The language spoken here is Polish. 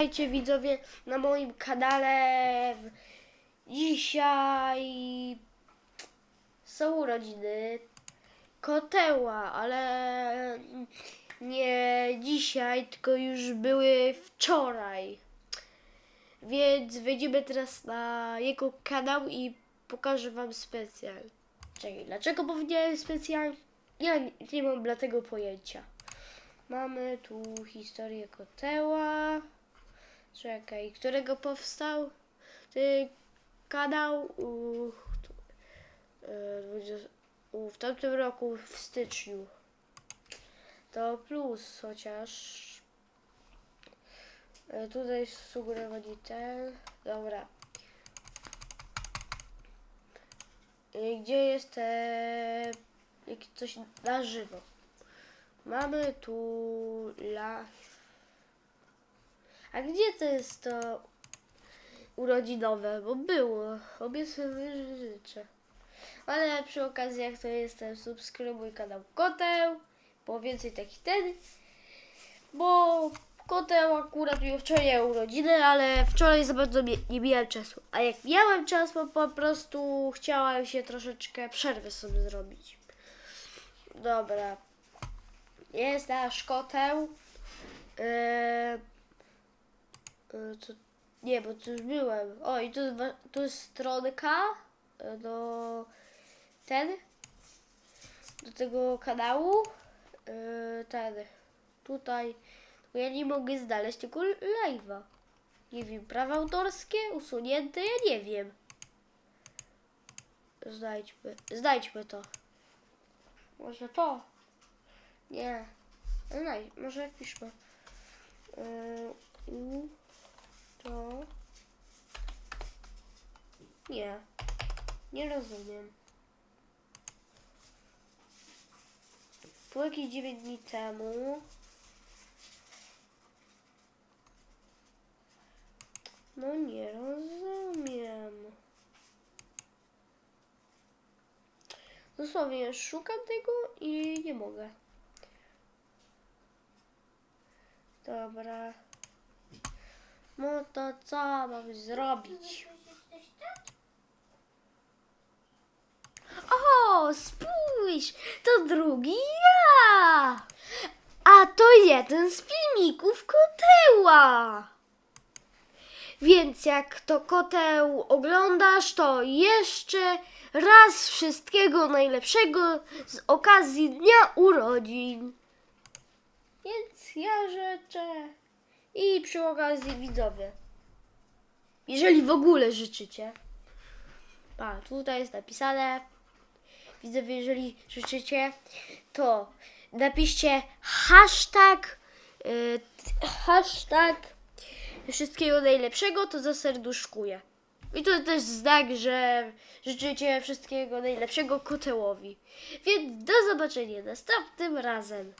Witajcie widzowie na moim kanale. Dzisiaj są urodziny koteła, ale nie dzisiaj, tylko już były wczoraj. Więc wejdziemy teraz na jego kanał i pokażę wam specjal. Czekaj, dlaczego powiedziałem specjal? Ja nie, nie mam dla tego pojęcia. Mamy tu historię koteła. Czekaj, którego powstał ten kanał? U, e, u, w tamtym roku, w styczniu. To plus, chociaż e, tutaj sugerowali ten. Dobra. E, Gdzie jest jak coś na żywo? Mamy tu la. A gdzie to jest to urodzinowe? Bo było. Obie sobie życzę. Ale przy okazji, jak to jestem, subskrybuj kanał Koteł, bo więcej takich ten. Bo Koteł akurat miał wczoraj urodziny, ale wczoraj za bardzo nie, miałem czasu. A jak miałem czas, to po prostu chciałem się troszeczkę przerwy sobie zrobić. Dobra. Jest nasz koteł. Yy, co, nie, bo tu już byłem. O, i tu, tu jest stronka yy, do ten, do tego kanału. Yy, ten, tutaj. Tylko ja nie mogę znaleźć tego live'a. Nie wiem, prawa autorskie usunięte, ja nie wiem. Znajdźmy, znajdźmy to. Może to? Nie. Znaj, może wpiszmy. Yy, to. Nie. Nie rozumiem. Było jakieś 9 dni temu. No nie rozumiem. Dosłownie szukam tego i nie mogę. Dobra. No to co mam zrobić? O, spójrz, to drugi ja! A to jeden z filmików koteła! Więc jak to koteł oglądasz, to jeszcze raz wszystkiego najlepszego z okazji Dnia Urodzin. Więc ja życzę i przy okazji widzowie. Jeżeli w ogóle życzycie. A, tutaj jest napisane. Widzowie, jeżeli życzycie, to napiszcie hashtag y, hashtag wszystkiego najlepszego, to zaserduszkuję. I to też znak, że życzycie wszystkiego najlepszego kotełowi. Więc do zobaczenia następnym razem.